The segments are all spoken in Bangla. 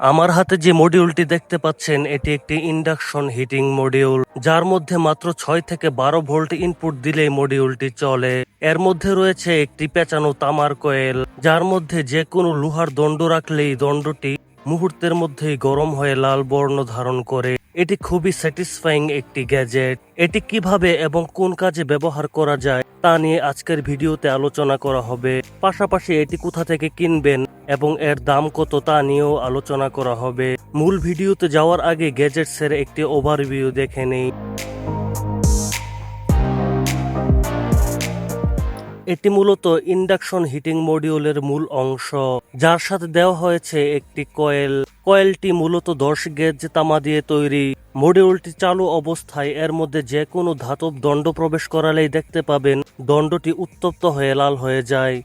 আমার হাতে যে মডিউলটি দেখতে পাচ্ছেন, এটি একটি ইন্ডাকশন হিটিং মডিউল যার মধ্যে মাত্র ছয় থেকে বারো ভোল্ট ইনপুট দিলেই মডিউলটি চলে। এর মধ্যে রয়েছে একটি পেঁচানো তামার কয়েল যার মধ্যে যে কোনো লোহার দণ্ড রাখলেই দণ্ডটি মুহূর্তের মধ্যেই গরম হয়ে লাল বর্ণ ধারণ করে। এটি খুবই স্যাটিসফাইং একটি গ্যাজেট এটি কীভাবে এবং কোন কাজে ব্যবহার করা যায়, তা নিয়ে আজকের ভিডিওতে আলোচনা করা হবে। পাশাপাশি এটি কোথা থেকে কিনবেন এবং এর দাম কত তা নিয়েও আলোচনা করা হবে। মূল ভিডিওতে যাওয়ার আগে গ্যাজেটসের একটি ওভারভিউ দেখে নেই। এটি মূলত ইন্ডাকশন হিটিং মডিউলের মূল অংশ, যার সাথে দেওয়া হয়েছে একটি কয়েল। কয়েলটি মূলত দশ গেজ তামা দিয়ে তৈরি। মডিউলটি চালু অবস্থায় এর মধ্যে যে কোনো ধাতব দণ্ড প্রবেশ করালেই দেখতে পাবেন, দণ্ডটি উত্তপ্ত হয়ে লাল হয়ে যায়।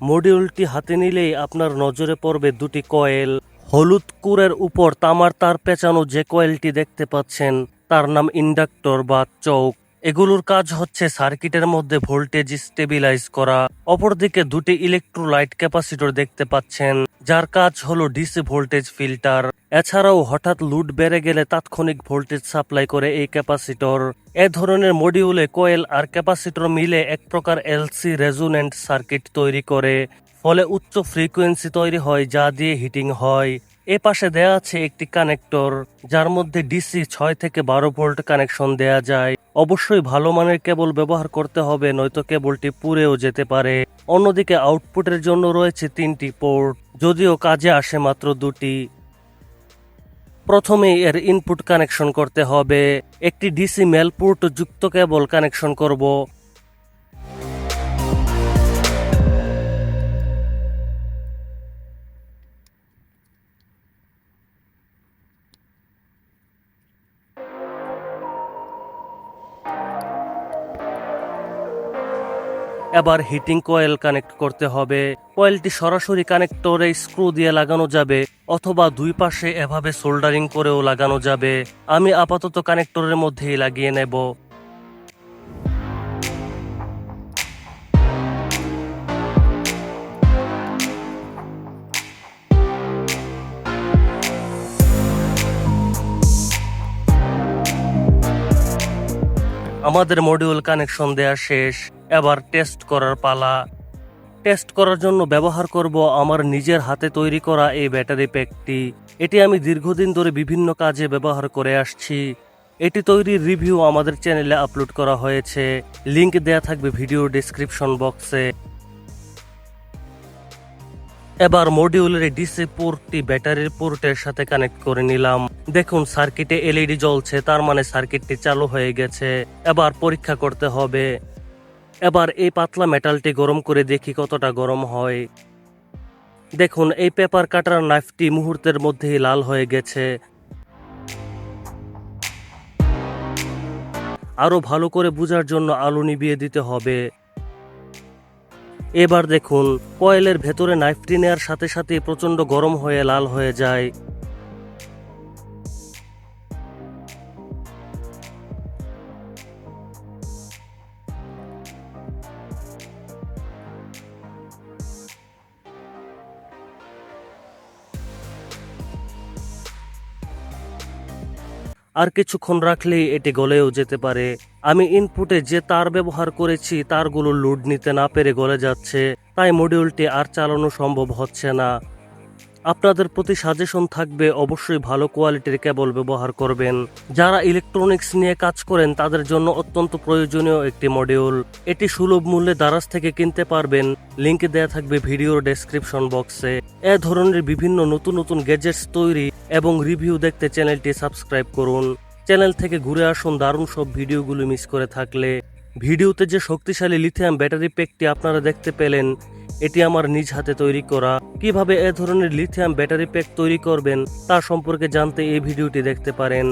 মডিউলটি হাতে নিলেই আপনার নজরে পড়বে দুটি কয়েল। হলুদ কুরের উপর তামার তার পেঁচানো যে কয়েলটি দেখতে পাচ্ছেন, তার নাম ইন্ডাক্টর বা চৌক। এগুলোর কাজ হচ্ছে সার্কিটের মধ্যে ভোল্টেজ স্টেবিলাইজ করা। অপরদিকে দুটি ইলেকট্রোলাইট ক্যাপাসিটর দেখতে পাচ্ছেন, যার কাজ হলো ডিসি ভোল্টেজ ফিল্টার। এছাড়াও হঠাৎ লুট বেড়ে গেলে তাৎক্ষণিক ভোল্টেজ সাপ্লাই করে এই ক্যাপাসিটর। এ ধরনের মডিউলে কোয়েল আর ক্যাপাসিটর মিলে এক প্রকার এলসি রেজুনেন্ট সার্কিট তৈরি করে, ফলে উচ্চ ফ্রিকোয়েন্সি তৈরি হয় যা দিয়ে হিটিং হয়। এ পাশে দেয়া আছে একটি কানেক্টর, যার মধ্যে ডিসি ছয় থেকে বারো ভোল্ট কানেকশন দেয়া যায়। অবশ্যই ভালো মানের কেবল ব্যবহার করতে হবে, নয়তো কেবলটি পুড়েও যেতে পারে। অন্যদিকে আউটপুটের জন্য রয়েছে তিনটি পোর্ট, যদিও কাজে আসে মাত্র দুটি। প্রথমে এর ইনপুট কানেকশন করতে হবে। একটি ডিসি মেল পোর্ট যুক্ত কেবল কানেকশন করব। এবার হিটিং কয়েল কানেক্ট করতে হবে। কয়েলটি সরাসরি কানেক্টরে স্ক্রু দিয়ে লাগানো যাবে। অথবা দুই পাশে এভাবে সোল্ডারিং করেও লাগানো যাবে, আমি আপাতত কানেক্টরের মধ্যেই লাগিয়ে নেব। আমাদের মডিউল কানেকশন দেয়া শেষ, এবার টেস্ট করার পালা। টেস্ট করার জন্য ব্যবহার করব আমার নিজের হাতে তৈরি করা এই ব্যাটারি প্যাকটি। এটি আমি দীর্ঘদিন ধরে বিভিন্ন কাজে ব্যবহার করে আসছি। এটি তৈরির রিভিউ আমাদের চ্যানেলে আপলোড করা হয়েছে। লিংক দেয়া থাকবে ভিডিও ডেসক্রিপশন বক্সে। এবার মডিউলের ডিসি পোর্টটি ব্যাটারির পোর্টের সাথে কানেক্ট করে নিলাম। দেখুন, সার্কিটে এলইডি জ্বলছে, তার মানে সার্কিটটি চালু হয়ে গেছে। এবার পরীক্ষা করতে হবে। এবার এই পাতলা মেটালটি গরম করে দেখি কতটা গরম হয়। দেখুন, এই পেপার কাটার নাইফটি মুহূর্তের মধ্যেই লাল হয়ে গেছে। আরও ভালো করে বোঝার জন্য আলো নিভিয়ে দিতে হবে। এবার দেখুন, কয়েলের ভেতরে নাইফটি নেওয়ার সাথে সাথে প্রচণ্ড গরম হয়ে লাল হয়ে যায়। আর কিছুক্ষণ রাখলেই এটি গলেও যেতে পারে। আমি ইনপুটে যে তার ব্যবহার করেছি, তারগুলো লোড নিতে না পেরে গলে যাচ্ছে, তাই মডিউলটি আর চালানো সম্ভব হচ্ছে না। আপনাদের প্রতি সাজেশন থাকবে, অবশ্যই ভালো কোয়ালিটির কেবল ব্যবহার করবেন। যারা ইলেকট্রনিক্স নিয়ে কাজ করেন, তাদের জন্য অত্যন্ত প্রয়োজনীয় একটি মডিউল এটি সুলভ মূল্যে দারাজ থেকে কিনতে পারবেন। লিঙ্ক দেয়া থাকবে ভিডিওর ডেসক্রিপশন বক্সে এ। ধরনের বিভিন্ন নতুন নতুন গ্যাজেটস তৈরি এবং রিভিউ দেখতে চ্যানেলটি সাবস্ক্রাইব করুন। চ্যানেল থেকে ঘুরে আসুন, দারুণ সব ভিডিওগুলো মিস করে থাকলে। ভিডিওতে যে শক্তিশালী লিথিয়াম ব্যাটারি প্যাকটি আপনারা দেখতে পেলেন, এটি আমার নিজ হাতে তৈরি করা। কীভাবে এ ধরনের লিথিয়াম ব্যাটারি প্যাক তৈরি করবেন তা সম্পর্কে জানতে এই ভিডিওটি দেখতে পারেন।